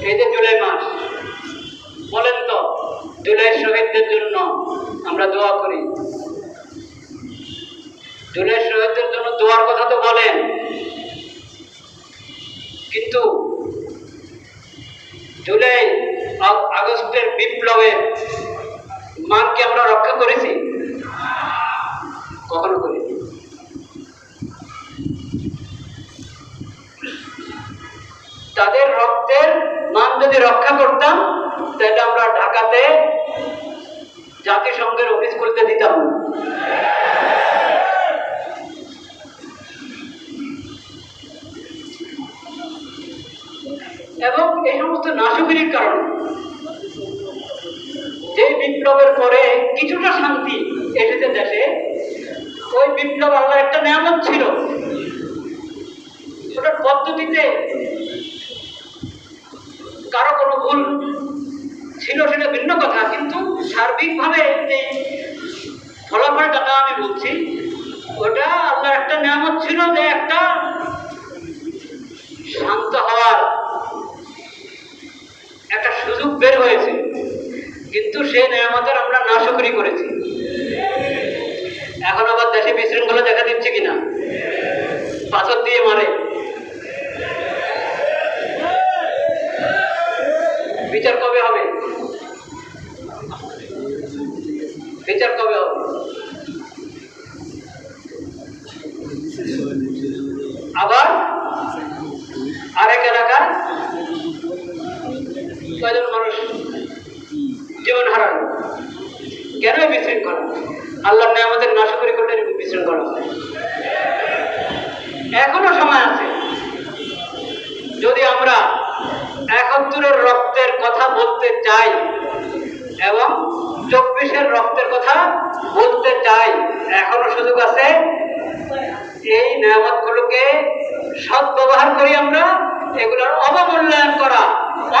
এই যে জুলাই মাস, বলেন তো, জুলাই শহীদদের জন্য আমরা দোয়া করি। জুলাই শহীদদের জন্য দোয়ার কথা তো বলেন। কিন্তু জুলাই আগস্টের বিপ্লবের মানকে আমরা রক্ষা করেছি? কখনো করিনি। তাদের রক্তের মান যদি রক্ষা করতাম, তাহলে আমরা ঢাকাতে জাতিসংঘের অফিস খুলতে দিতাম। এবং এই সমস্ত নাশকরির কারণে যে বিপ্লবের পরে কিছুটা শান্তি এসেছে দেশে, ওই বিপ্লব আল্লাহ একটা নিয়ামত ছিল। ওটার পদ্ধতিতে কারও কোনো ভুল ছিল সেটা ভিন্ন কথা, কিন্তু সার্বিকভাবে ফলাফলটা না আমি বলছি ওটা আল্লাহর একটা নিয়ামত ছিল যে একটা শান্ত হওয়ার একটা সুযোগ বের হয়েছে, কিন্তু সেই নিয়ামতের আমরা নাশকরি করেছি। এখন আবার দেশে বিশৃঙ্খলা দেখা দিচ্ছে কিনা? পাথর দিয়ে মারে। বিচার কবে হবে? বিচার কবে হবে? আবার? আরেক এলাকার? কয়জন মানুষ? জীবন হারানো। কেন বিশৃঙ্খলা? আল্লাহ আমাদের নাশকরি করলে বিশৃঙ্খলা। এখনও সময় আছে। যদি আমরা একাত্তরের রক্তের কথা বলতে চাই এবং চব্বিশের রক্তের কথা বলতে চাই। এখনও সুযোগ আছে? এই নিয়ামতগুলোকে সৎ ব্যবহার করি আমরা, এগুলোর অবমূল্যায়ন করা,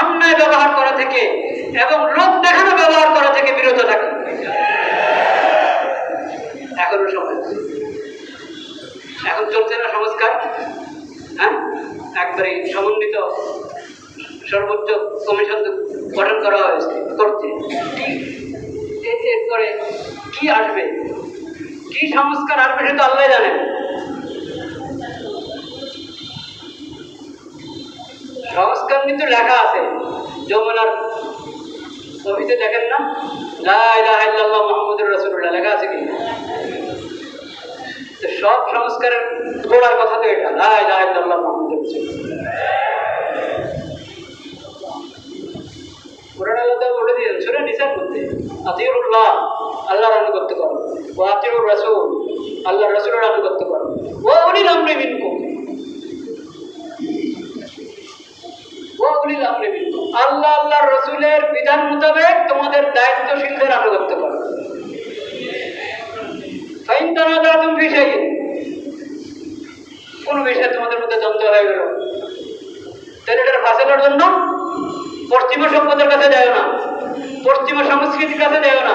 অন্যায় ব্যবহার করা থেকে এবং লোক দেখানো ব্যবহার করা থেকে বিরত থাকি। এখনও সময় এখন চলছে না সংস্কার হ্যাঁ? একবারে সমন্বিত সর্বোচ্চ কমিশন গঠন করা হয়েছে, করছে। এরপরে কি আসবে? কি সংস্কার আসবে সেটা আল্লাহ জানেন। সংস্কার কিন্তু লেখা আছে। যমুনার কবিতে দেখেন না? লা ইলাহা ইল্লাল্লাহ মুহাম্মাদুর রাসূলুল্লাহ, লেখা আছে কি? সব সংস্কারের গোড়ার কথা তো এটা। লা ইলাহা ইল্লাল্লাহ মুহাম্মাদুর রাসূলুল্লাহ কোরআন আল্লাহ তাআলা বলে দিয়েছেন সূরা নিসার মধ্যে আতিউল্লাহ আল্লাহর আনুগত্য করো ও আতিউর রাসূল আনুগত্য করো। ও মিনকুম। আল্লাহ আল্লাহর রাসূলের বিধান মোতাবেক তোমাদের দায়িত্বশীলদের আনুগত্য করো। বিষয়ে তোমাদের মধ্যে দ্বন্দ্ব হয়ে গেল তাহলে এটার ফাসলের জন্য পশ্চিমা সভ্যতার কাছে যায় না। পশ্চিমা সংস্কৃতির কাছে যায় না।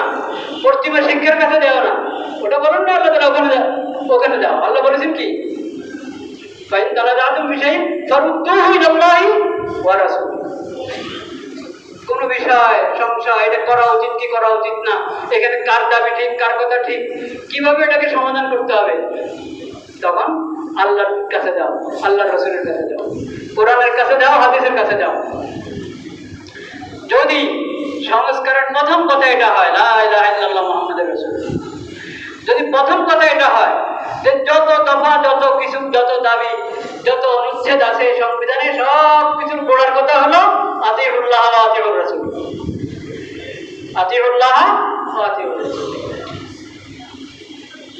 পশ্চিমা শিক্ষার কাছে যায় না। ওটা বলুন না, আল্লাহ তালা ওখানে ওখানে যাও। আল্লাহ বলেছেন কি? তারা জাতুম বিষয় ফরুদ্দুহু ইলাল্লাহি ওয়া রাসূল কোন বিষয়, সংশয়, এটা করা উচিত কি করা উচিত না, এখানে কার দাবি ঠিক, কার কথা ঠিক, কীভাবে এটাকে সমাধান করতে হবে? তখন আল্লাহর কাছে যাও, আল্লাহর রসুলের কাছে যাও, কোরআনের কাছে যাও, হাদিসের কাছে যাও। যদি সংস্কারের প্রথম কথা এটা হয়, লা ইলাহা ইল্লাল্লাহ মুহাম্মাদুর রাসূলুল্লাহ যদি প্রথম কথা এটা হয়, যে যত দফা, যত কিছু, যত দাবি, যত অনুচ্ছেদ আছে, সংবিধানে সব কিছুর গোড়ার কথা হলো আতিউল্লাহ ওয়া আতিউর রাসূল। আতিউল্লাহ ওয়া আতিউর রাসূল।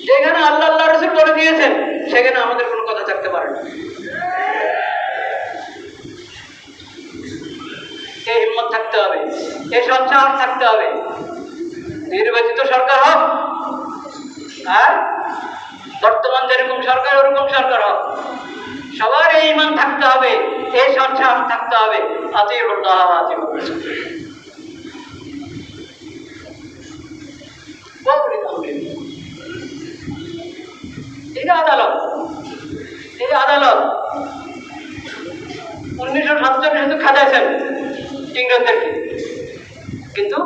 যেখানে আল্লাহ আল্লাহ রসুল করে দিয়েছেন, সেখানে আমাদের কোনো কথা থাকতে পারে না। এই হিম্মত থাকতে হবে এই সচ্ছাস থাকতে হবে। নির্বাচিত সরকার হোক আর বর্তমান যেরকম সরকার, ওরকম সরকার হোক সবার এই ইমান থাকতে হবে, এই সচ্ছাস থাকতে হবে। রাসূল ওয়াউলিল এই যে আদালত, এই যে আদালত উনিশশো সাতচল্লিশে তো খাজাইছেন ইংরেজদেরকে। কিন্তু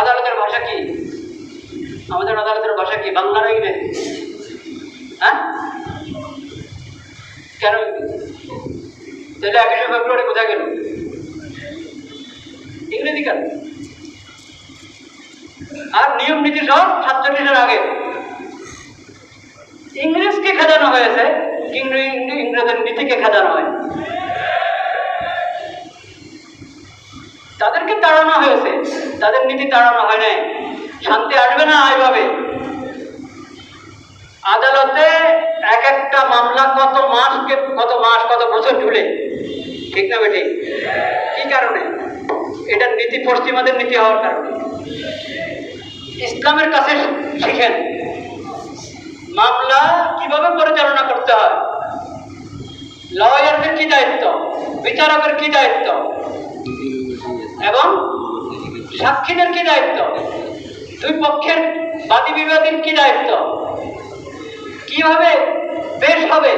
আদালতের ভাষা কি? আমাদের আদালতের ভাষা কি? বাংলা ইংরেজি হ্যাঁ? কেন তাহলে একুশে ফেব্রুয়ারি কোথায় গেল? ইংরেজি কেন? আর নিয়ম নীতি সব সাতচল্লিশের আগে। ইংরেজকে খেদানো হয়েছে ইংরেজের নীতিকে খেদানো হয়। তাদেরকে তাড়ানো হয়েছে, তাদের নীতি তাড়ানো হয় নাই। শান্তি আসবে না এইভাবে আদালতে এক একটা মামলা কত মাসকে, কত মাস, কত বছর ঝুলে ঠিক না বেটি? কি কারণে? এটার নীতি পশ্চিমাদের নীতি হওয়ার কারণে। ইসলামের কাছে শিখেন, মামলা কীভাবে পরিচালনা করতে হয়? লয়ারদের কি দায়িত্ব? বিচারকের কি দায়িত্ব? এবং সাক্ষীদের কি দায়িত্ব? দুই পক্ষের বাদী বিবাদীর কি দায়িত্ব? কীভাবে পেশ হবে?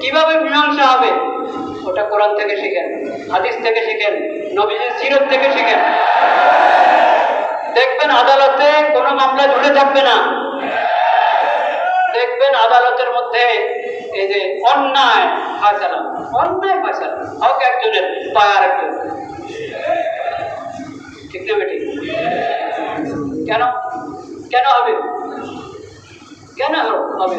কীভাবে মীমাংসা হবে? ওটা কোরআন থেকে শিখেন, হাদিস থেকে শিখেন, নবীজির সিরত থেকে শিখেন। দেখবেন আদালতে কোনো মামলা ঝুলে থাকবে না। দেখবেন আদালতের মধ্যে এই যে অন্যায় ফায়সালা অন্যায় ফায়সালা, হক একজনের, পায় আরেকজন ঠিক না বেটি? কেন? কেন হবে? কেন হবে।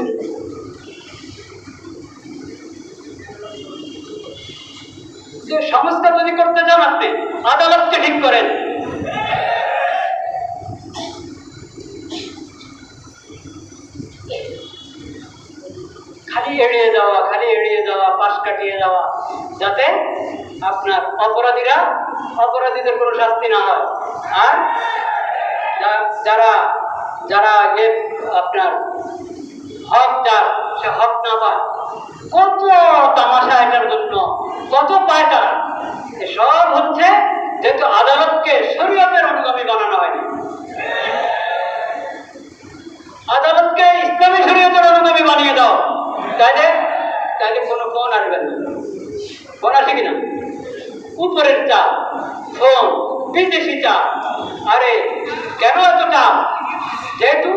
যে সংস্কার যদি করতে চান আপনি, আদালতকে ঠিক করেন। খালি এড়িয়ে যাওয়া, খালি এড়িয়ে যাওয়া, পাশ কাটিয়ে যাওয়া, যাতে আপনার অপরাধীরা অপরাধীদের কোনো শাস্তি না হয়। আর যারা যারা এ আপনার হক যার সে হক না পায়। কত তামাশা এটার জন্য, কত পায়টা সব হচ্ছে যেহেতু আদালতকে শরীয়তের অনুগামী বানানো হয়নি। আদালতকে ইসলামী শরীয়তের অনুগামী বানিয়ে দাও। তাইলে তাইলে কোনো ফোন আসবে না। ফোন আসে কিনা? উপরের চাপ, ফোন, বিদেশি চাপ। আরে, কেন এত চাপ? যেহেতু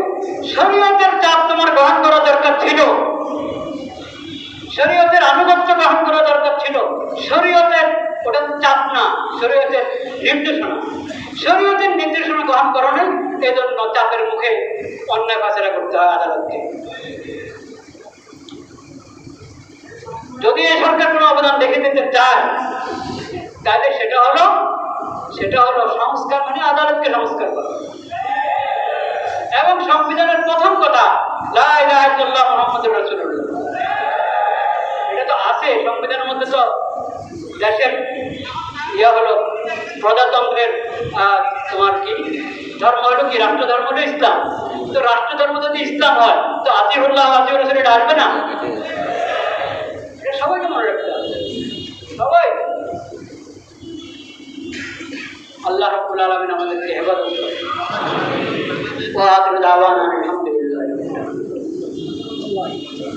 শরীয়তের চাপ তোমার গ্রহণ করা দরকার ছিল, শরীয়তের আনুগত্য গ্রহণ করা দরকার ছিল, শরীয়তের ওটা চাপ না, শরীয়তের নির্দেশনা। শরীয়তের নির্দেশনা গ্রহণ করো নাই, এজন্য চাপের মুখে অন্যায় ফাঁসেরা করতে হয় আদালতকে। যদি এই সরকার কোনো অবদান দেখে দিতে চায়, তাহলে সেটা হলো সেটা হলো সংস্কার মানে আদালতকে সংস্কার করা। এবং সংবিধানের প্রথম কথা এটা তো সংবিধানের মধ্যে দেশের ইয়া হলো প্রজাতন্ত্রের তোমার কি ধর্ম হলো কি? রাষ্ট্র ইসলাম। তো রাষ্ট্র ধর্ম যদি ইসলাম হয়, তো না? এটা মনে রাখতে হবে। সবাই। আল্লাহ আলামিন আমাদেরকে করে quadro da banana.